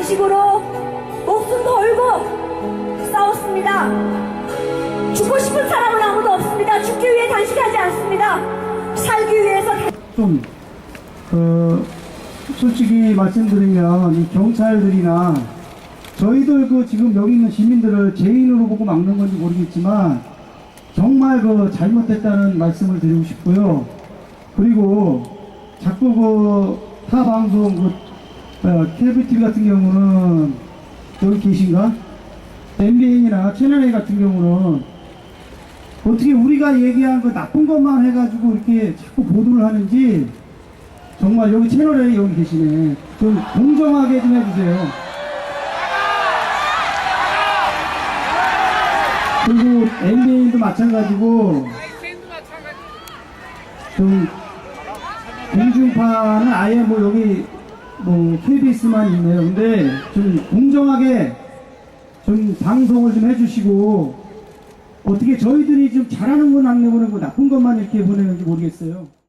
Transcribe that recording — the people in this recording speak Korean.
단식으로 목숨 걸고 싸웠습니다. 죽고 싶은 사람은 아무도 없습니다. 죽기 위해 단식하지 않습니다. 살기 위해서 단- 좀, 그, 솔직히 말씀드리면, 이 경찰들이나, 저희들 그 지금 여기 있는 시민들을 죄인으로 보고 막는 건지 모르겠지만, 정말 그 잘못됐다는 말씀을 드리고 싶고요. 그리고, 자꾸 그, 타 방송, 그, 어, KBTV 같은 경우는, 여기 계신가? MBN이나 채널A 같은 경우는, 어떻게 우리가 얘기한 그 나쁜 것만 해가지고 이렇게 자꾸 보도를 하는지 정말 여기 채널에 여기 계시네 좀 공정하게 좀 해주세요 그리고 MBN도 마찬가지고 좀 공중파는 아예 뭐 여기 뭐 KBS만 있네요 근데 좀 공정하게 좀 방송을 좀 해주시고 어떻게 저희들이 좀 잘하는 건 안 내보내고 나쁜 것만 이렇게 보내는지 모르겠어요.